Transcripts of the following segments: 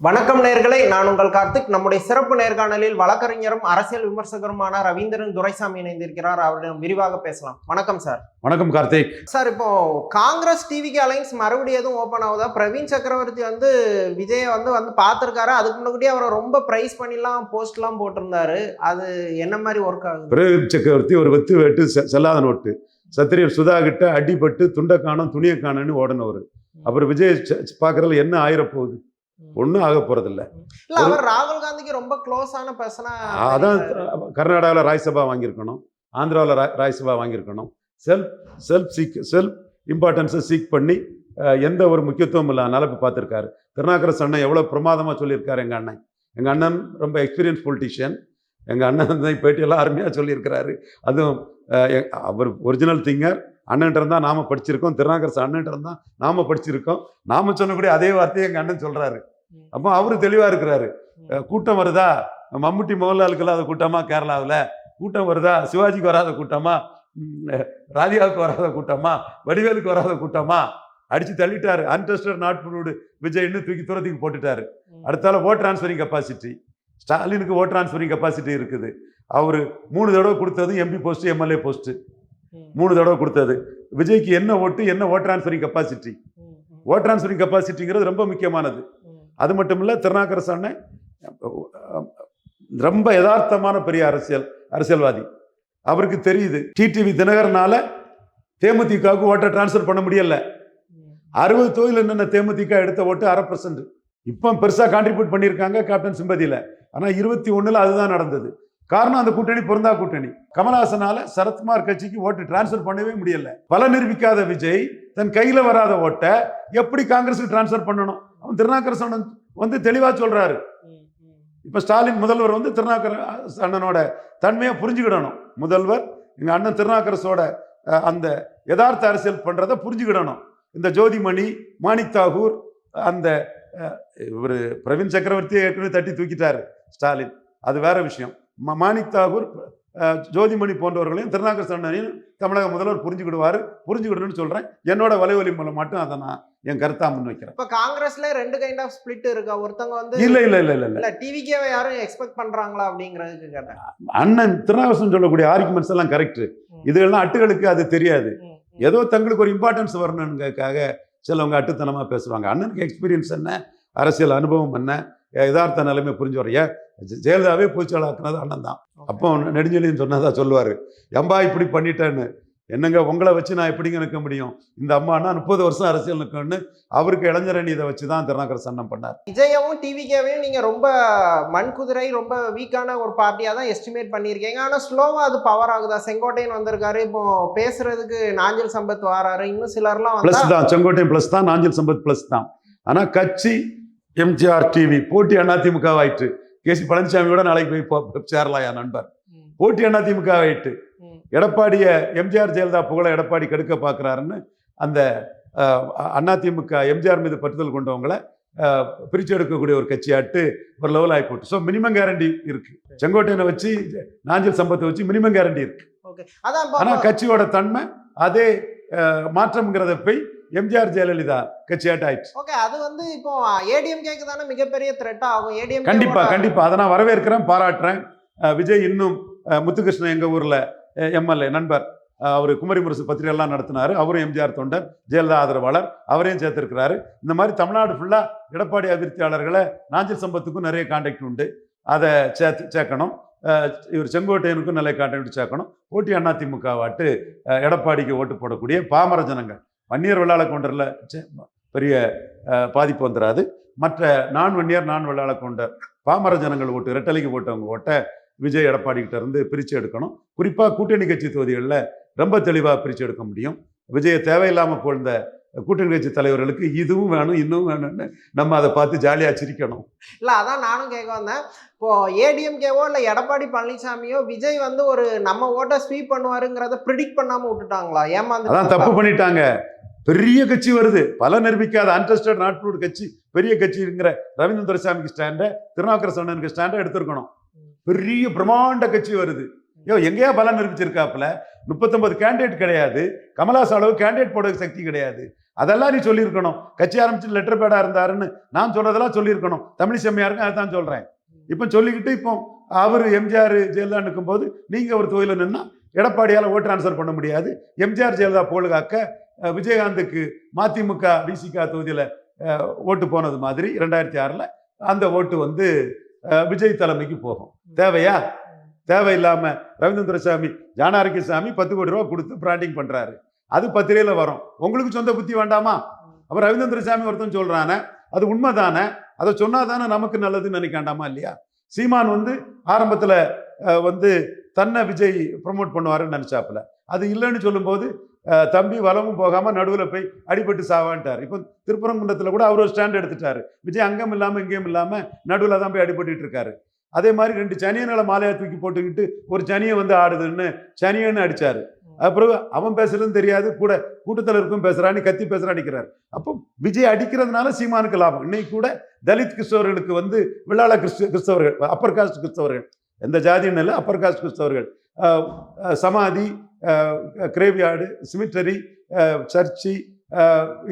வணக்கம் நேர்களை நான் உங்கள் கார்த்திக். நம்முடைய சிறப்பு நேர்காணலில் வழக்கறிஞரும் அரசியல் விமர்சகருமான ரவீந்திரன் துரைசாமி இணைந்திருக்கிறார். அவரிடம் விரிவாக பேசலாம். வணக்கம் சார். வணக்கம் கார்த்திக். சார் இப்போ காங்கிரஸ் டிவிக்கு அலைன்ஸ் மறுபடியும் எதுவும் ஓப்பன் ஆகுதா? பிரவீன் சக்கரவர்த்தி வந்து விஜயை வந்து வந்து பார்த்துருக்காரு. அதுக்கு முன்னாடியே அவரை ரொம்ப ப்ரைஸ் பண்ணிலாம் போஸ்ட்லாம் போட்டிருந்தாரு. அது என்ன மாதிரி ஒர்க் ஆகுது? பிரதீப் சக்கரவர்த்தி ஒரு வெத்து வேட்டு செல்லாத நோட்டு. சத்திரியர் சுதா கிட்ட அடிபட்டு துண்டை காணும் துணியை காணும்னு ஓடனவர். அப்புறம் விஜய் பார்க்கறதுல என்ன ஆயிரப்போகுது? ஒன்றும் ஆக போறதில்ல. இல்ல அவர் ராகுல் காந்திக்கு ரொம்ப க்ளோஸான பர்சனா அதான் கர்நாடகாவில் ராஜ்சபா வாங்கியிருக்கணும். ஆந்திராவில் ரா Rajya Sabha வாங்கியிருக்கணும். Self self seek self இம்பார்ட்டன்ஸை சீக் பண்ணி எந்த ஒரு முக்கியத்துவம் இல்லை நிலப்பு பார்த்துருக்காரு. திருநாக்கரசு அண்ணன் எவ்வளோ பிரமாதமாக சொல்லியிருக்காரு எங்கள் அண்ணன். எங்கள் அண்ணன் ரொம்ப எக்ஸ்பீரியன்ஸ் பொலிட்டிஷியன் எங்கள் அண்ணன் தான் பேட்டியெல்லாம் அருமையாக சொல்லியிருக்கிறாரு. அதுவும் அவர் ஒரிஜினல் திங்கர் அண்ணன்ட்ட இருந்தால் நாம படிச்சிருக்கோம். திருநாக்கரசு அண்ணன்ட்ட இருந்தால் நாம படிச்சிருக்கோம். நாம சொன்னக்கூடிய அதே வார்த்தையை எங்கள் அண்ணன் சொல்கிறாரு அப்போ அவரு தெளிவாக இருக்கிறாரு. கூட்டம் வருதா? மம்முட்டி மோகன்லாலுக்கு இல்லாத கூட்டமா கேரளாவில்? கூட்டம் வருதா? சிவாஜிக்கு வராத கூட்டமா? ராதிகாவுக்கு வராத கூட்டமா? வடிவேலுக்கு வராத கூட்டமா? அடிச்சு தள்ளிட்டாரு. அன்டெஸ்டட் நாட் ப்ரூவ்டு விஜய்னு தூக்கி தூரத்துக்கு போட்டுட்டாரு. அடுத்தால ஓட் டிரான்ஸ்ஃபரிங் கெப்பாசிட்டி ஸ்டாலினுக்கு ஓட் டிரான்ஸ்ஃபரிங் கெப்பாசிட்டி இருக்குது. அவர் மூணு தடவை கொடுத்தது எம்பி போஸ்ட் எம்எல்ஏ போஸ்ட் மூணு தடவை கொடுத்தது. விஜய்க்கு என்ன ஓட்டு என்ன vote transferring capacity vote transferring கெப்பாசிட்டிங்கிறது ரொம்ப முக்கியமானது. அது மட்டும் இல்லை திருநாக்கரசு அண்ணன் ரொம்ப யதார்த்தமான பெரிய அரசியல் அரசியல்வாதி. அவருக்கு தெரியுது டிடிவி தினகரனால தேமுதிகவுக்கு ஓட்டை டிரான்ஸ்ஃபர் பண்ண முடியல. அறுபது தொகுதியில் என்னென்ன தேமுதிக எடுத்த ஓட்டு அரை பர்சன்ட் இப்போ பெருசாக கான்ட்ரிபியூட் பண்ணியிருக்காங்க கேப்டன் சிம்பதியில். ஆனால் இருபத்தி ஒன்றில் அதுதான் நடந்தது. காரணம் அந்த கூட்டணி பொருந்தா கூட்டணி. கமல்ஹாசனால சரத்குமார் கட்சிக்கு ஓட்டு டிரான்ஸ்ஃபர் பண்ணவே முடியல. பல நிரூபிக்காத விஜய் தன் கையில் வராத ஓட்டை எப்படி காங்கிரஸுக்கு டிரான்ஸ்ஃபர் பண்ணணும்? அவன் திருநாக்கரசன் வந்து தெளிவாக சொல்றாரு. இப்போ ஸ்டாலின் முதல்வர் வந்து திருநாக்கர அண்ணனோட தன்மையை புரிஞ்சுக்கிடணும். முதல்வர் எங்கள் அண்ணன் திருநாக்கரசோட அந்த யதார்த்த அரசியல் பண்றதை புரிஞ்சுக்கிடணும். இந்த ஜோதிமணி மாணிக் தாகூர் அந்த இவர் பிரவீன் சக்கரவர்த்தியை ஏற்கனவே தட்டி தூக்கிட்டாரு ஸ்டாலின். அது வேற விஷயம். மாணிக் தாகூர் ஜோதிமணி போன்றவர்களையும் திருநாக்கரசு அண்ணனையும் தமிழக முதல்வர் புரிஞ்சுக்கிடுவார். புரிஞ்சுக்கிடணும்னு சொல்கிறேன் என்னோட வலைவலி மூலம் மட்டும் அதை நான் என் கருத்தா முன் வைக்கிறேன் இப்ப காங்கிரஸ்ல ரெண்டு கைண்ட் ஆஃப் ஸ்பிளிட் இருக்கா? ஒருத்தவங்க வந்து இல்லை இல்லை இல்லை இல்லை இல்ல டிவிக்கே யாரும் எக்ஸ்பெக்ட் பண்றாங்களா அப்படிங்கறதுக்கு கேட்டேன். அண்ணன் திருநாகரசன் சொல்லக்கூடிய ஆர்குமெண்ட்ஸ் எல்லாம் கரெக்ட் இதெல்லாம் அட்டுகளுக்கு அது தெரியாது. ஏதோ தங்களுக்கு ஒரு இம்பார்ட்டன்ஸ் வரணுங்கிறதுக்காக சிலவங்க அட்டுத்தனமா பேசுவாங்க. அண்ணனுக்கு எக்ஸ்பீரியன்ஸ் என்ன? அரசியல் அனுபவம் என்ன? யதார்த்த நிலைமை புரிஞ்சு வரைய ஜெயலலிதாவே பொதுச்செயலாக்குனது அண்ணன் தான் அப்போ நெடுஞ்செழியன் சொன்னதா சொல்லுவார். எம்பா இப்படி பண்ணிட்டேன்னு. என்னங்க உங்களை வச்சு நான் எப்படிங்க நிற்க முடியும்? இந்த அம்மானா முப்பது வருஷம் அரசியல் நிற்கணும்னு அவருக்கு இளைஞரணி இதை வச்சு தான் திருநாக்கர சன்னம் பண்ணார். விஜயவும் டிவிக்கேவையும் நீங்க ரொம்ப மண் குதிரை ரொம்ப வீக்கான ஒரு பார்ட்டியா தான் எஸ்டிமேட் பண்ணியிருக்கீங்க. ஆனா ஸ்லோவா அது பவர் ஆகுதா? செங்கோட்டையன் வந்திருக்காரு. இப்போ பேசுறதுக்கு நாஞ்சல் சம்பத் வராரு. இன்னும் சிலர்லாம் ப்ளஸ் தான். செங்கோட்டையன் ப்ளஸ் தான் நாஞ்சில் சம்பத் ப்ளஸ் தான். ஆனால் கட்சி எம்ஜிஆர் டிவி போட்டி அதிமுக ஆயிட்டு கேசி பழனிசாமியோட நாளைக்கு போய் சேரலாம் என் நண்பர்? போட்டி அதிமுக ஆயிட்டு ம், எடப்பாடிய எம்ஜிஆர் ஜெயலலிதா புகழ எடப்பாடி கெடுக்க பார்க்குறாருன்னு அந்த அஹ், அதிமுக எம்ஜிஆர் மீது பற்றுதல் கொண்டவங்களை பிரிச்சு எடுக்கக்கூடிய ஒரு கட்சியாட்டு ஒரு லெவல் ஆகி போட்டு. ஸோ மினிமம் கேரண்டி இருக்கு. செங்கோட்டையனை வச்சு நாஞ்சில் சம்பத்தை வச்சு மினிமம் கேரண்டி இருக்கு. okay. அதான் இப்போ- ஆனா கட்சியோட தன்மை அதே மாற்றம்ங்கிறத போய் எம்ஜிஆர் ஜெயலலிதா கட்சியாட்டு ஆயிடுச்சு. ஓகே அது வந்து இப்போ ஏடிஎம்கேக்கு தானே மிகப்பெரிய த்ரெட்டா ஆகும்? ஏடிஎம் கண்டிப்பா கண்டிப்பா. அதை நான் வரவேற்கிறேன் பாராட்டுறேன். விஜய் இன்னும் முத்துகிருஷ்ணன் எங்க ஊர்ல எம்எல்ஏ நண்பர். அவரு குமரி முரசு பத்திரிகைலாம் நடத்தினாரு. அவரும் எம்ஜிஆர் தொண்டர் ஜெயலலிதா ஆதரவாளர். அவரையும் சேர்த்திருக்கிறாரு. இந்த மாதிரி தமிழ்நாடு ஃபுல்லா எடப்பாடி அபிவிருத்தியாளர்களை நாஞ்சில் சம்பத்துக்கும் நிறைய கான்டாக்ட் உண்டு. அதை சேர்த்து சேர்க்கணும். இவர் செங்கோட்டையனுக்கும் நிறைய கான்டாக்ட் சேர்க்கணும். போட்டி அதிமுக வாட்டு அஹ், எடப்பாடிக்கு ஓட்டு போடக்கூடிய பாமர ஜனங்கள். வன்னியர் வெள்ளாள கொண்டரில். பெரிய பாதிப்பு வந்துடாது மற்ற நான் வன்னியர் நான் வெள்ளாள கொண்டர் பாமர ஜனங்கள் ஓட்டு இரட்டலைக்கு போட்டவங்க ஓட்டை விஜய் எடப்பாடி கிட்ட இருந்து பிரித்து எடுக்கணும். குறிப்பாக கூட்டணி கட்சி தொகுதிகளில் ரொம்ப தெளிவாக பிரித்து எடுக்க முடியும். விஜயை தேவையில்லாமல் போழ்ந்த கூட்டணி கட்சி தலைவர்களுக்கு இதுவும் வேணும் இன்னும் வேணும்னு நம்ம அதை பார்த்து ஜாலியாக சிரிக்கணும். இல்ல அதான் நானும் கேட்க வந்தேன். இப்போ ஏடிஎம்கேவோ இல்ல எடப்பாடி பழனிசாமியோ விஜய் வந்து ஒரு நம்ம ஓட்டை ஸ்வீப் பண்ணுவாருங்கிறத ப்ரிடிக்ட் பண்ணாம விட்டுட்டாங்களா? ஏமாந்து அதான் தப்பு பண்ணிட்டாங்க. பெரிய கட்சி வருது. பல நிரூபிக்காத அன்டெஸ்டட் நாட்புட் கட்சி. பெரிய கட்சிங்கிற ரவீந்திர துரைசாமிக்கு ஸ்டாண்டை திருநாக்கர சோழனுக்கு ஸ்டாண்டை எடுத்திருக்கணும். பெரிய பிரம்மாண்ட கட்சி வருது. ஐயோ எங்கேயா பலம் நிரூபிச்சிருக்காப்புல? முப்பத்தொன்பது கேண்டிடேட் கிடையாது. கமலாஸ் அளவு கேண்டிடேட் போட சக்தி கிடையாது. அதெல்லாம் நீ சொல்லியிருக்கணும். கட்சி ஆரம்பிச்சு லெட்டர் பேடா இருந்தாருன்னு நான் சொல்றதெல்லாம் சொல்லியிருக்கணும். தமிழ் செம்மையாருக்கும் அதான் சொல்றேன். இப்போ சொல்லிக்கிட்டு இப்போ அவர் எம்ஜிஆர் ஜெயலலிதா நிற்கும்போது நீங்க ஒரு தொழில நின்னா எடப்பாடியால் ஓட்டு ட்ரான்ஸ்ஃபர் பண்ண முடியாது. எம்ஜிஆர் ஜெயலலிதா போலுகாக்க விஜயகாந்துக்கு மதிமுக விசிகா தொகுதியில் ஓட்டு போனது மாதிரி ரெண்டாயிரத்தி ஆறில் அந்த ஓட்டு வந்து விஜய் தலைமைக்கு போகும். தேவையா? தேவையில்லாம ரவீந்திரசாமி ஜானாரகிசாமி பத்து கோடி ரூபா கொடுத்து பிராண்டிங் பண்ணுறாரு அது பத்திரையில் வரும். உங்களுக்கு சொந்த புத்தி வேண்டாமா? அப்ப ரவீந்திரசாமி ஒருத்தன் சொல்கிறானே அது உண்மை தானே அதை சொன்னாதானே நமக்கு நல்லதுன்னு நினைக்காண்டாமா இல்லையா? சீமான் வந்து ஆரம்பத்தில் வந்து தன்னை விஜய் ப்ரொமோட் பண்ணுவாருன்னு நினச்சாப்புல. அது இல்லைன்னு சொல்லும்போது தம்பி வளமும் போகாமல் நடுவில் போய் அடிபட்டு சாவான்ட்டார். இப்போ திருப்பரங்குன்றத்தில் கூட அவர் ஒரு ஸ்டாண்ட் எடுத்துட்டார். விஜய் அங்கம் இல்லாமல் இங்கேயும் இல்லாமல் நடுவில் தான் போய் அடிபட்டு இருக்காரு. அதே மாதிரி ரெண்டு சனியன்களை மாலையா தூக்கி போட்டுக்கிட்டு ஒரு சனியை வந்து ஆடுதுன்னு சனியன்னு அடித்தார் அப்புறம் அவன் பேசுறதுன்னு தெரியாது கூட கூட்டத்தில் இருக்கும் பேசுறான்னு கத்தி பேசுகிறான் அடிக்கிறார். அப்போ விஜய் அடிக்கிறதுனால சீமானுக்கு லாபம். இன்னைக்கு கூட தலித் கிறிஸ்தவர்களுக்கு வந்து விழாள கிறிஸ்து கிறிஸ்தவர்கள் அப்பர் காஸ்ட் கிறிஸ்தவர்கள் எந்த ஜாதின்னு இல்லை அப்பர் காஸ்ட் கிறிஸ்தவர்கள். சமாதி கிரேவியார்டு சிமிட்டரி சர்ச்சி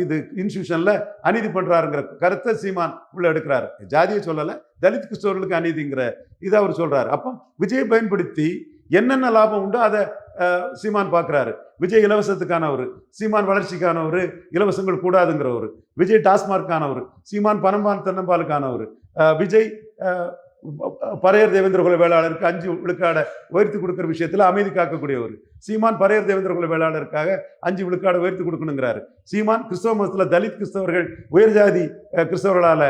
இது இன்ஸ்டியூஷனில் அநீதி பண்ணுறாருங்கிற கருத்தை சீமான் உள்ள எடுக்கிறாரு. ஜாதியை சொல்லலை தலித் கிறிஸ்தவர்களுக்கு அநீதிங்கிற இதை அவர் சொல்கிறார் அப்போ விஜயை பயன்படுத்தி என்னென்ன லாபம் உண்டோ அதை சீமான் பார்க்குறாரு. விஜய் இலவசத்துக்கானவர் சீமான் வளர்ச்சிக்கானவர் இலவசங்கள் கூடாதுங்கிறவர். விஜய் டாஸ்மார்க்கானவர் சீமான் பனம்பான் தென்னம்பாலுக்கானவர். விஜய் பரையர் பறையர் தேவேந்திர குல வேளாளருக்கு அஞ்சு விழுக்காடை உயர்த்தி கொடுக்குற விஷயத்தில் அமைதி காக்கக்கூடியவர். சீமான் பரையர் தேவேந்திர குல வேளாளருக்காக அஞ்சு விழுக்காடை உயர்த்தி கொடுக்கணுங்கிறாரு. சீமான் கிறிஸ்தவ மதத்தில் தலித் கிறிஸ்தவர்கள் உயர்ஜாதி ஜாதி கிறிஸ்தவர்களால்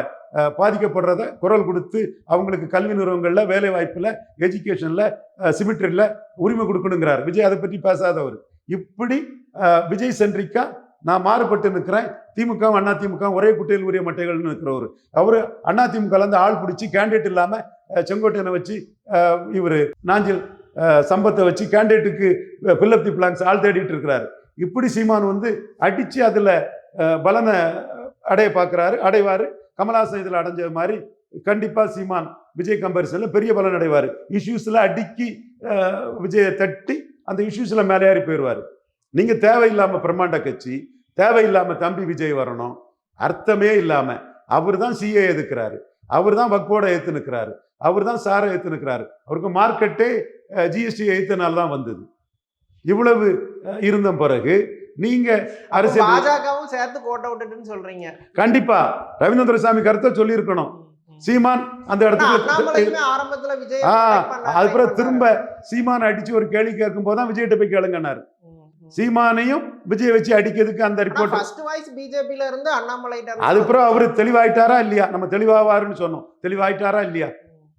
பாதிக்கப்படுறத குரல் கொடுத்து அவங்களுக்கு கல்வி நிறுவனங்களில் வேலை வாய்ப்பில் எஜுகேஷனில் சிமிட்ரியில் உரிமை கொடுக்கணுங்கிறார். விஜய் அதை பற்றி பேசாதவர். இப்படி விஜய் சென்றிக்கா நான் மாறுபட்டு நிற்கிறேன். திமுக அண்ணா திமுக ஒரே குட்டையில் உரிய மட்டைகள்னு இருக்கிறவர் அவர் அண்ணா திமுகலேருந்து ஆள் பிடிச்சி கேண்டிடேட் இல்லாமல் செங்கோட்டையனை வச்சு இவர் நாஞ்சில் சம்பத்தை வச்சு கேண்டிடேட்டுக்கு பில்லப் தி பிளாங்ஸ் ஆள் தேடிட்டு இருக்கிறாரு. இப்படி சீமான் வந்து அடித்து அதில் பலனை அடைய பார்க்குறாரு அடைவார். கமலஹாசன் இதில் அடைஞ்ச மாதிரி கண்டிப்பாக சீமான் விஜய் கம்பேரிசனில் பெரிய பலன் அடைவார். இஷ்யூஸில் அடிக்கி விஜயை தட்டி அந்த இஷ்யூஸில் மேலே ஏறி போயிடுவார். நீங்கள் தேவையில்லாமல் பிரம்மாண்ட கட்சி தேவையில்லாமல் தம்பி விஜய் வரணும். அர்த்தமே இல்லாமல் அவர் தான் சிஏ எதுக்குறாரு? அவர் தான் வக்போட ஏற்று நிற்கிறாரு அவர் தான் சாரை ஏற்று நிற்கிறாரு அவருக்கு மார்க்கெட்டே ஜிஎஸ்டி எய்த்தனால தான் வந்தது. இவ்வளவு இருந்த பிறகு நீங்க அரசியல் பாஜகவும் சேர்த்து கோட்டை விட்டுட்டுன்னு சொல்றீங்க. கண்டிப்பா. ரவீந்திரசாமி கருத்தை சொல்லியிருக்கணும். சீமான் அந்த அண்ணாமலையுமே ஆரம்பத்துல விஜய் அதுக்கப்புறம் திரும்ப சீமானை அடிச்சு ஒரு கேள்வி கேட்கும் போது தான் விஜய்கிட்ட போய் கேளுங்கன்னாரு. சீமானையும் விஜய் வச்சு அடிக்கிறதுக்கு அந்த ரிப்போர்ட் ஃபர்ஸ்ட் வாய்ஸ் பிஜேபியில இருந்து அண்ணாமலை அதுக்கப்புறம் அவர் தெளிவாயிட்டாரா இல்லையா? நம்ம தெளிவாவாருன்னு சொன்னோம். தெளிவாயிட்டாரா இல்லையா?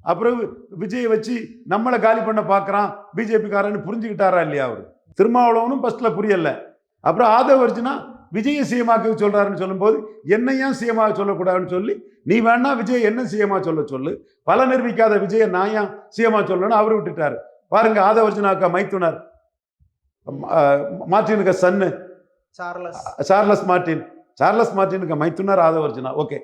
அப்புறம் விஜய் வச்சு நம்மளை காலி பண்ண பார்க்கறான் பிஜேபிக்காரன்னு புரிஞ்சுக்கிட்டாரா இல்லையா அவர்? திருமாவளவனும் ஃபர்ஸ்ட்ல புரியல. அப்புறம் ஆதவ அர்ஜுனா விஜய சிஎமாக்க சொல்றாருன்னு சொல்லும்போது என்ன ஏன் சிஎமாக சொல்லக்கூடாதுன்னு சொல்லி நீ வேணா விஜய் என்ன சிஎமா சொல்ல சொல்லு? பல நிரூபிக்காத விஜய நான் ஏன் சிஎமா சொல்லணும்னு அவர் விட்டுட்டாரு. பாருங்க ஆதவ அர்ஜுனாக்கா மைத்துனர். அஹ், மார்ட்டினுக்கு சன்னு. சார்லஸ். Charles Martin. சார்லஸ் மார்ட்டினுக்கு மைத்துனர் ஆதவர்ஜுனா. ஓகே.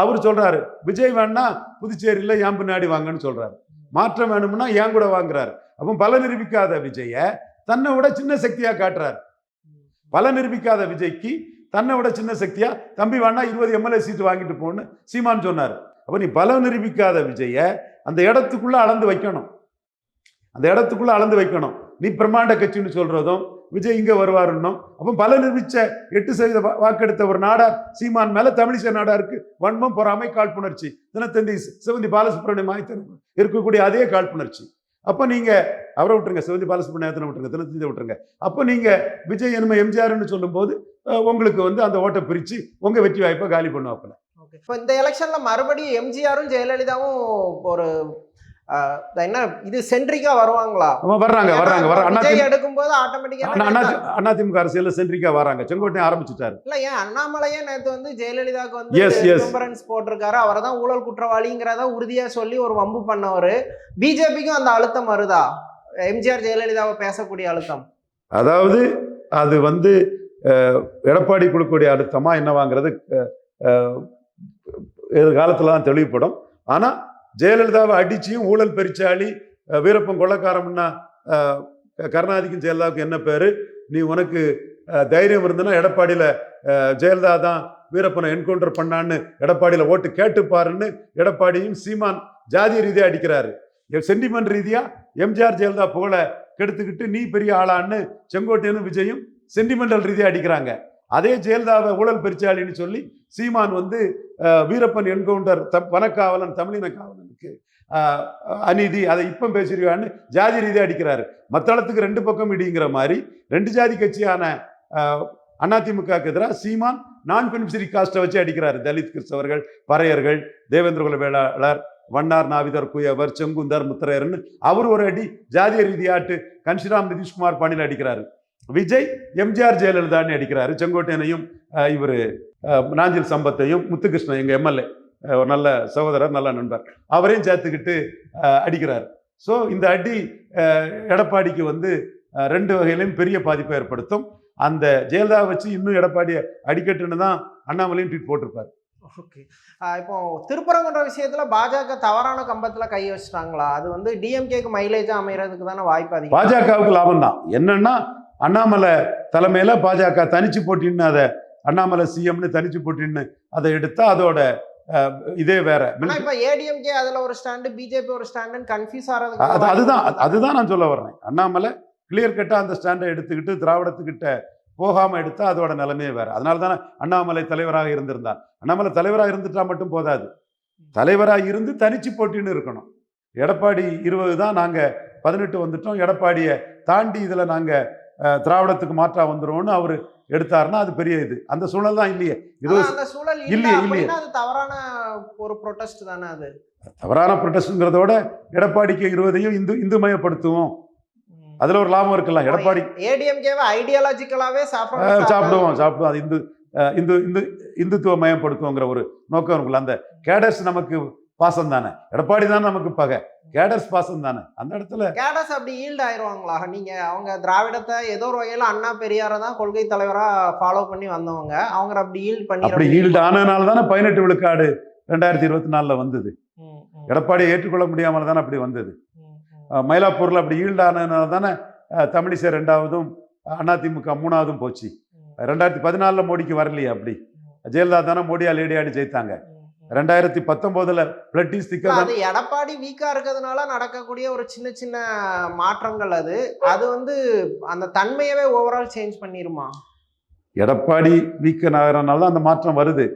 அவர் சொல்றாரு விஜய் வேணா புதுச்சேரியில ஏன் பின்னாடி வாங்கன்னு சொல்றாரு. மாற்றம் வேணும்னா ஏன் கூட வாங்குறாரு. அப்போ பல நிரூபிக்காத விஜய தன்னை விட சின்ன சக்தியா காட்டுறாரு. பல நிரூபிக்காத விஜய்க்கு தன்னை விட சின்ன சக்தியா தம்பி வேணா இருபது எம்எல்ஏ சீட்டு வாங்கிட்டு போன்னு சீமான் சொன்னார். அப்போ நீ பல நிரூபிக்காத விஜய அந்த இடத்துக்குள்ள அளந்து வைக்கணும். அந்த இடத்துக்குள்ள அளந்து வைக்கணும். நீ பிரம்மாண்ட கட்சின்னு சொல்றதும் விஜய் இங்க வருவாருன்னும். அப்போ பல நிர்மிச்ச எட்டு சதவீத வாக்கெடுத்த ஒரு நாடார் சீமான் மேல தமிழிசை நாடாருக்கு வன்மம் பொறாமை காழ்ப்புணர்ச்சி. தினத்தந்தி சிவந்தி பாலசுப்ரமணியம் ஆயத்தன் இருக்கக்கூடிய அதே காழ்ப்புணர்ச்சி. அப்போ நீங்க அவரை விட்டுருங்க. சிவந்தி பாலசுப்ரமணியத்தனை விட்டுருங்க. தினத்தந்தி விட்டுருங்க. அப்போ நீங்க விஜய் என்னமோ எம்ஜிஆர்னு சொல்லும்போது உங்களுக்கு வந்து அந்த ஓட்டை பிரிச்சு உங்க வெற்றி வாய்ப்பை காலி பண்ணுவாப்பில். இப்போ இந்த எலெக்ஷன்ல மறுபடியும் எம்ஜிஆரும் ஜெயலலிதாவும் ஒரு என்ன இது சென்ட்ரிக்கா வருவாங்களா? வர்றாங்க வர்றாங்க வர அண்ணா விஜய் எடுக்கும்போது ஆட்டோமேட்டிக்கா அதிமுக அரசியல்ல சென்ட்ரிக்கா வராங்க. செங்கோட்டையன் ஆரம்பிச்சுட்டாரு. இல்ல ஏன் அண்ணாமலையே நேத்து வந்து ஜெயலலிதாவுக்கு வந்து. ரிம்பரன்ஸ் போட்டிருக்காரு. அவரை தான் ஊழல் குற்றவாளிங்கிறத உறுதியா சொல்லி ஒரு வம்பு பண்ணவரு. பிஜேபிக்கும் அந்த அழுத்தம் வருதா? எம்ஜிஆர் ஜெயலலிதாவை பேசக்கூடிய அழுத்தம். அதாவது அது வந்து எடப்பாடி கொடுக்கக்கூடிய அழுத்தமா என்னவாங்கிறது எதிர்காலத்துல தான் தெளிவுபடும். ஆனா ஜெயலலிதாவை அடிச்சியும் ஊழல் பெருச்சாளி வீரப்பன் கொள்ளக்காரம்னா கருணாதிக்கும் ஜெயலலிதாவுக்கு என்ன பேர்? நீ உனக்கு தைரியம் இருந்ததுன்னா எடப்பாடியில் ஜெயலலிதா தான் வீரப்பனை என்கவுண்டர் பண்ணான்னு எடப்பாடியில் ஓட்டு கேட்டுப்பாருன்னு எடப்பாடியும் சீமான் ஜாதிய ரீதியாக அடிக்கிறாரு. சென்டிமெண்ட் ரீதியாக எம்ஜிஆர் ஜெயலலிதா புகழை கெடுத்துக்கிட்டு நீ பெரிய ஆளான்னு செங்கோட்டையனும் விஜயும் சென்டிமெண்டல் ரீதியாக அடிக்கிறாங்க. அதே ஜெயலலிதாவை ஊழல் பெருச்சாளின்னு சொல்லி சீமான் வந்து வீரப்பன் என்கவுண்டர் த வனக்காவலன் தமிழின காவலன் அநீதி அதை இப்போ பேசிடுவான்னு ஜாதி ரீதியா அடிக்கிறாரு. மத்தளத்துக்கு ரெண்டு பக்கம் இடிங்கிற மாதிரி ரெண்டு ஜாதி கட்சியான அஹ், அதிமுகவுக்கு எதிராக சீமான் நான் பெனிஃபிஷரி காஸ்ட்டை வச்சு அடிக்கிறாரு. தலித் கிறிஸ்தவர்கள் பறையர்கள் தேவேந்திரகுல வேளாளர் வண்ணார் நாவிதர் குயவர் செங்குந்தர் முத்திரையர்னு அவர் ஒரு அடி ஜாதிய ரீதியாட்டு கன்ஷிராம் நிதிஷ்குமார் பாணியில் அடிக்கிறாரு. விஜய் எம்ஜிஆர் ஜெயலலிதான்னு அடிக்கிறாரு. செங்கோட்டையனையும் இவர் நாஞ்சில் சம்பத்தையும் முத்துகிருஷ்ணன் எங்கள் எம்எல்ஏ ஒரு நல்ல சகோதரர் நல்ல நண்பர். அவரையும் சேர்த்துக்கிட்டு அடிக்கிறார். ஸோ இந்த அடி எடப்பாடிக்கு வந்து ரெண்டு வகையிலையும் பெரிய பாதிப்பை ஏற்படுத்தும். அந்த ஜெயலலிதா வச்சு இன்னும் எடப்பாடியை அடிக்கட்டுன்னு தான் அண்ணாமலையும் ட்வீட் போட்டிருப்பார். ஓகே. இப்போ திருப்பரங்குன்ற விஷயத்துல பாஜக தவறான கம்பத்துல கை வச்சுட்டாங்களா? அது வந்து டிஎம்கேக்கு மைலேஜா அமையறதுக்கு தானே வாய்ப்பு அதிகம். பாஜகவுக்கு லாபம் தான். என்னன்னா அண்ணாமலை தலைமையில பாஜக தனிச்சு போட்டின்னு அதை அண்ணாமலை சிஎம்னு தனிச்சு போட்டின்னு அதை எடுத்தா அதோட இதே வேற. இப்ப ஏடிஎம்கே அதுல ஒரு ஸ்டாண்டு பிஜேபி ஒரு ஸ்டாண்டுன்னு கன்ஃபியூஸ் அது ஆறதுக்கு அதுதான் அது- அதுதான் நான் சொல்ல வர்றேன். அண்ணாமலை கிளியர் கட்டா அந்த ஸ்டாண்டை எடுத்துக்கிட்டு திராவிடத்துக்கிட்ட போகாம எடுத்தா அதோட நிலைமையே வேற. அதனால தானே அண்ணாமலை தலைவராக இருந்திருந்தார். அண்ணாமலை தலைவராக இருந்துட்டா மட்டும் போதாது. தலைவராக இருந்து தனிச்சு போட்டின்னு இருக்கணும். எடப்பாடி இருபது தான் நாங்க பதினெட்டு வந்துட்டோம். எடப்பாடியை தாண்டி இதுல நாங்க அஹ், திராவிடத்துக்கு மாற்றா வந்துருவோம்னு அவர் எடுத்தாருன்னா அது பெரிய இது. அந்த சூழல் தான் இல்லையே. இது சூழல் இல்ல இல்லையே, இல்லையே. தவறான ஒரு ப்ரொடெஸ்ட் தானே அது. தவறான ப்ரொட்டஸ்ட்ங்கிறதோட எடப்பாடிக்கு இருபதையும் இந்து இந்துமயப்படுத்துவோம். அதுல ஒரு லாபம் இருக்கலாம். எடப்பாடி ஏடிஎம்கேவை ஐடியாலஜிக்கலாவே சாப்பிடுவோம் சாப்பிடுவோம். அது இந்து இந்து இந்து இந்துத்துவ மயப்படுத்துவோங்கிற ஒரு நோக்கம் இருக்குல்ல. அந்த கேடர்ஸ் நமக்கு பாசம் தானே எடப்பாடி தானே நமக்கு பகை. கேடர்ஸ் பாசம் தானே அந்த இடத்துல கேடஸ் அப்படி ஈல்ட் ஆயிருவாங்களா நீங்க அவங்க திராவிடத்தை ஏதோ ஒரு வகையில அண்ணா பெரியாரை தான் கொள்கை தலைவரா ஃபாலோ பண்ணி வந்தவங்க. அவங்க அப்படி ஈல்ட் பண்ணி அப்படி ஈல்டு ஆனதுனால தானே பதினெட்டு விழுக்காடு ரெண்டாயிரத்தி இருபத்தி நாலுல வந்தது. எடப்பாடியை ஏற்றுக்கொள்ள முடியாமல் தானே அப்படி வந்தது. மயிலாப்பூர்ல அப்படி ஈல்டு ஆனதுனால தானே தமிழிசை ரெண்டாவதும் அதிமுக மூணாவதும் போச்சு. ரெண்டாயிரத்தி பதினாலுல மோடிக்கு வரலையே அப்படி. ஜெயலலிதா தானே மோடியா லேடியாடி ஜெயித்தாங்க. ரெண்டாயிரத்தி பத்தொன்பதுல பிளட்டிஸ் திக்கர் அது எடப்பாடி வீக்கா இருக்கிறதுனால நடக்கக்கூடிய ஒரு சின்ன சின்ன மாற்றங்கள் அது. அது வந்து அந்த தன்மையவே ஓவரால் சேஞ்ச் பண்ணிருமா? எடப்பாடி வீக்க நகரனால தான் அந்த மாற்றம் வருது.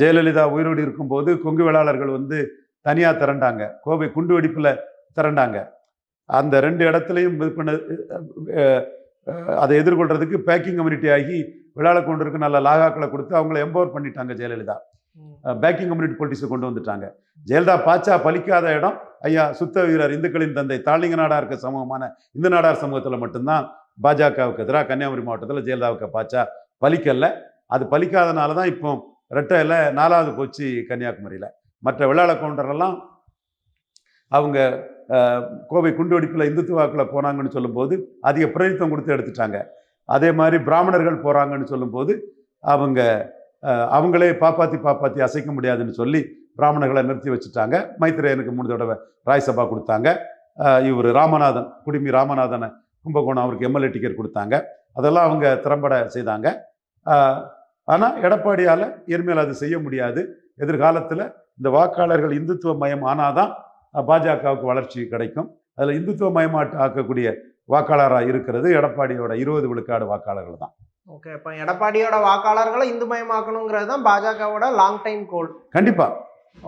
ஜெயலலிதா உயிரோடு இருக்கும்போது கொங்கு வேளாளர்கள் வந்து தனியா திரண்டாங்க. கோவை குண்டு வெடிப்புல திரண்டாங்க. அந்த ரெண்டு இடத்துலையும் இது பண்ண அதை எதிர்கொள்றதுக்கு பேக்கிங் கம்யூனிட்டி ஆகி விழால கொண்டிருக்கு நல்ல லாகாக்களை கொடுத்து அவங்கள எம்பவர் பண்ணிட்டாங்க ஜெயலலிதா. பேக்கிங் கம்யூனிட்டி பொலிட்டிக்ஸை கொண்டு வந்துட்டாங்க. ஜெயலலிதா பாச்சா பலிக்காத இடம். ஐயா சுத்த வீரர் இந்துக்களின் தந்தை தாளிங்க நாடாருக்கு சமூகமான இந்து நாடார் சமூகத்தில் மட்டும்தான் பாஜகவுக்கு எதிராக கன்னியாகுமரி மாவட்டத்தில் ஜெயலலிதாவுக்கு பாச்சா பலிக்கல்ல அது பலிக்காதனால தான் இப்போ ரெட்டையில் நாலாவது போச்சு கன்னியாகுமரியில். மற்ற விழால கவுண்டரெல்லாம் அவங்க கோவை குண்டு வெடிப்பில் இந்துத்துவாக்கில் போனாங்கன்னு சொல்லும்போது அதிக பிரதித்துவம் கொடுத்து எடுத்துட்டாங்க. அதே மாதிரி பிராமணர்கள் போகிறாங்கன்னு சொல்லும்போது அவங்க அவங்களே பாப்பாத்தி பாப்பாத்தி அசைக்க முடியாதுன்னு சொல்லி பிராமணர்களை நிறுத்தி வச்சுட்டாங்க. மைத்திரேயனுக்கு மூணு தடவை ராய்சபா கொடுத்தாங்க. இவர் ராமநாதன் குடிமி ராமநாதனை கும்பகோணம் அவருக்கு எம்எல்ஏ டிக்கெட் கொடுத்தாங்க. அதெல்லாம் அவங்க திறம்பட செய்தாங்க. ஆனால் எடப்பாடியால் இனிமேல் அது செய்ய முடியாது. எதிர்காலத்தில் இந்த வாக்காளர்கள் இந்துத்துவ மயம் ஆனாதான் பாஜகவுக்கு வளர்ச்சி கிடைக்கும். அதில் இந்துத்துவ மயமாட்டு ஆக்கக்கூடிய வாக்காளராக இருக்கிறது எடப்பாடியோட இருபது விழுக்காடு வாக்காளர்கள் தான் ஓகே இப்போ எடப்பாடியோட வாக்காளர்களை இந்துமயமாக்கணுங்கிறது தான் பாஜகவோட லாங் டைம் கோல் கண்டிப்பாக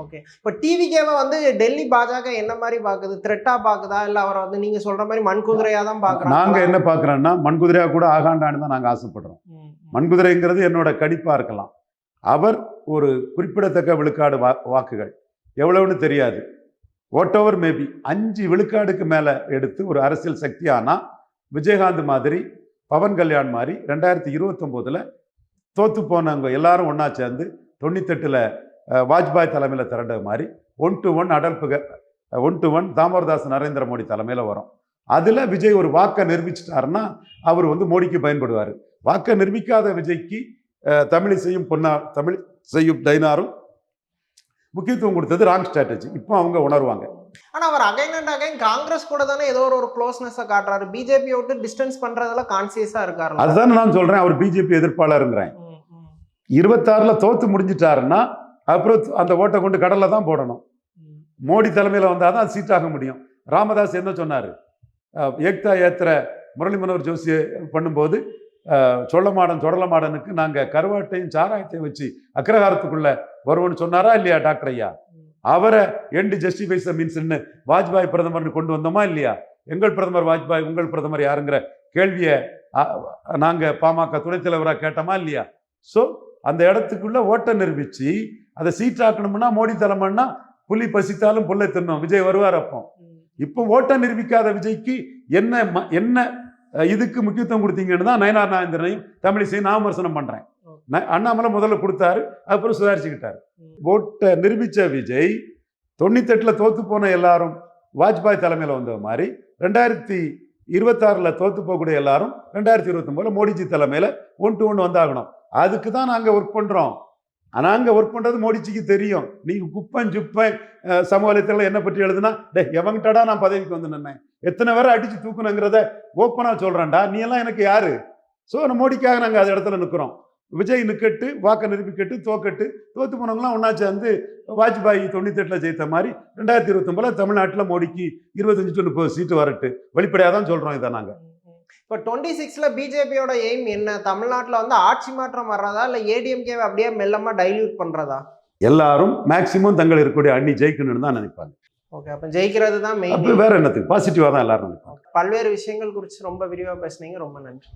ஓகே இப்போ டிவிகேவை வந்து டெல்லி பாஜக என்ன மாதிரி பாக்குது? த்ரெட்டா பாக்குதா? இல்ல அவரை வந்து நீங்க சொல்ற மாதிரி மண்குதிரையா தான் பாக்குறாங்க? நாங்கள் என்ன பார்க்குறோன்னா மண்குதிரையாக கூட ஆகாண்டான்னு தான் நாங்கள் ஆசைப்படுறோம். மண்குதிரைங்கிறது என்னோட கணிப்பாக இருக்கலாம். அவர் ஒரு குறிப்பிடத்தக்க விழுக்காடு வா வாக்குகள். எவ்வளவுன்னு தெரியாது. வாட் ஓவர் மேபி அஞ்சு விழுக்காடுக்கு மேலே எடுத்து ஒரு அரசியல் சக்தி ஆனால் விஜயகாந்த் மாதிரி பவன் கல்யாண் மாதிரி ரெண்டாயிரத்தி இருபத்தொம்போதில் தோத்து போனவங்க எல்லாரும் ஒன்றா சேர்ந்து தொண்ணூத்தெட்டில் வாஜ்பாய் தலைமையில் திரண்டது மாதிரி one to one அடல்புக one to one Damodardas Narendra Modi தலைமையில் வரும். அதில் விஜய் ஒரு வாக்கை நிரூபிச்சிட்டாருன்னா அவர் வந்து மோடிக்கு பயன்படுவார். வாக்கை நிரூபிக்காத விஜய்க்கு தமிழ் தமிழிசையும் பொன்னா தமிழ் செய்யும் டைனாரும் முக்கியத்துவம் கொடுத்தது ராங் ஸ்ட்ராட்டஜி இப்போ அவங்க உணர்வாங்க. ஆனா அவர் அகைன் அண்ட் அகைன் காங்கிரஸ் கூட தானே ஏதோ ஒரு க்ளோஸ்னஸை காட்டுறாரு. பிஜேபி விட்டு டிஸ்டன்ஸ் பண்றதுல கான்சியஸா இருக்காரு அதுதான் நான் சொல்றேன். அவர் பிஜேபி எதிர்ப்பாளருங்கிறேன். இருபத்தாறுல தோத்து முடிஞ்சிட்டாருன்னா அப்புறம் அந்த ஓட்டை கொண்டு கடல்ல தான் போடணும். மோடி தலைமையில் வந்தால் தான் சீட்டாக முடியும். ராமதாஸ் என்ன சொன்னார்? ஏக்தா ஏத்திர முரளி மனோகர் ஜோஷி பண்ணும்போது அஹ், சொல்லமாடன் சொடலமாடனுக்கு நாங்கள் கருவாட்டையும் சாராயத்தையும் வச்சு அக்ரஹாரத்துக்குள்ள வருவோம்னு சொன்னாரா இல்லையா டாக்டர் ஐயா? அவரை எண்டு ஜஸ்டிஃபைஸ் மீன்ஸ்ன்னு வாஜ்பாய் பிரதமர்னு கொண்டு வந்தோமா இல்லையா? எங்கள் பிரதமர் வாஜ்பாய் உங்கள் பிரதமர் யாருங்கிற கேள்வியை நாங்கள் பாமக துணைத் தலைவராக கேட்டோமா இல்லையா? ஸோ அந்த இடத்துக்குள்ள ஓட்டை நிரூபிச்சு அதை சீட்டாக்கணும்னா மோடி தலைமைன்னா புலி பசித்தாலும் புல்லை தின்னும். விஜய் வருவார் அப்போ. இப்போ ஓட்டை நிரூபிக்காத விஜய்க்கு என்ன ம- என்ன இதுக்கு முக்கியத்துவம் கொடுத்தீங்கன்னு தான் நயனார் நாயந்திரனையும் தமிழிசையும் நான் விமர்சனம் பண்றேன். அண்ணாமலை முதல்ல கொடுத்தாரு அப்புறம் சுதாரிச்சுக்கிட்டாரு. ஓட்டை நிரூபிச்ச விஜய் தொண்ணூத்தெட்டுல தோத்து போன எல்லாரும் வாஜ்பாய் தலைமையில் வந்த மாதிரி ரெண்டாயிரத்தி இருபத்தாறுல தோத்து போகக்கூடிய எல்லாரும் ரெண்டாயிரத்தி இருபத்தொம்போதுல மோடிஜி தலைமையில் ஒன் டு ஒன் வந்தாகணும். அதுக்கு தான் நாங்கள் ஒர்க் பண்ணுறோம் நாங்கள் ஒர்க் பண்ணுறது மோடிஜிக்கு தெரியும். நீங்கள் குப்பன் சுப்பன் சமூக வலைத்தளம் என்ன பற்றி எழுதுனா டே எவங்கிட்டடா நான் பதவிக்கு வந்து நின்னேன்? எத்தனை பேரை அடித்து தூக்கணுங்கிறத ஓப்பனாக சொல்கிறேன்டா நீ எல்லாம் எனக்கு யாரு? ஸோ நம்ம மோடிக்காக நாங்கள் அது இடத்துல நிற்கிறோம் விஜய் நிற்கட்டு வாக்க நிரூபிக்கட்டு தோக்கட்டு தோத்து போனவங்களாம் ஒன்றா சேர்ந்து வாஜ்பாய் தொண்ணூத்தெட்டில் ஜெயித்த மாதிரி ரெண்டாயிரத்தி இருபத்தொம்பதில் தமிழ்நாட்டில் மோடிக்கு இருபத்தஞ்சு டு முப்பது சீட்டு வரட்டு. வெளிப்படையாக தான் சொல்கிறோம் இதை நாங்கள் இப்போ டுவெண்ட்டி சிக்ஸ்ல பிஜேபியோட எய்ம் என்ன? தமிழ்நாட்டுல வந்து ஆட்சி மாற்றம் வர்றதா? இல்ல ஏடிஎம்கே அப்படியே மெல்லமா டைல்யூட் பண்றதா? எல்லாரும் மேக்சிமம் தங்கள் இருக்கக்கூடிய அண்ணி ஜெயிக்கணும்னு தான் நினைப்பாங்க. ஓகே அப்ப ஜெயிக்கிறது தான் மெயின் வேற என்னத்துக்கு பாசிட்டிவாக தான் எல்லாரும் நினைப்பாங்க. பல்வேறு விஷயங்கள் குறித்து ரொம்ப விரிவா பேசுனீங்க. ரொம்ப நன்றி.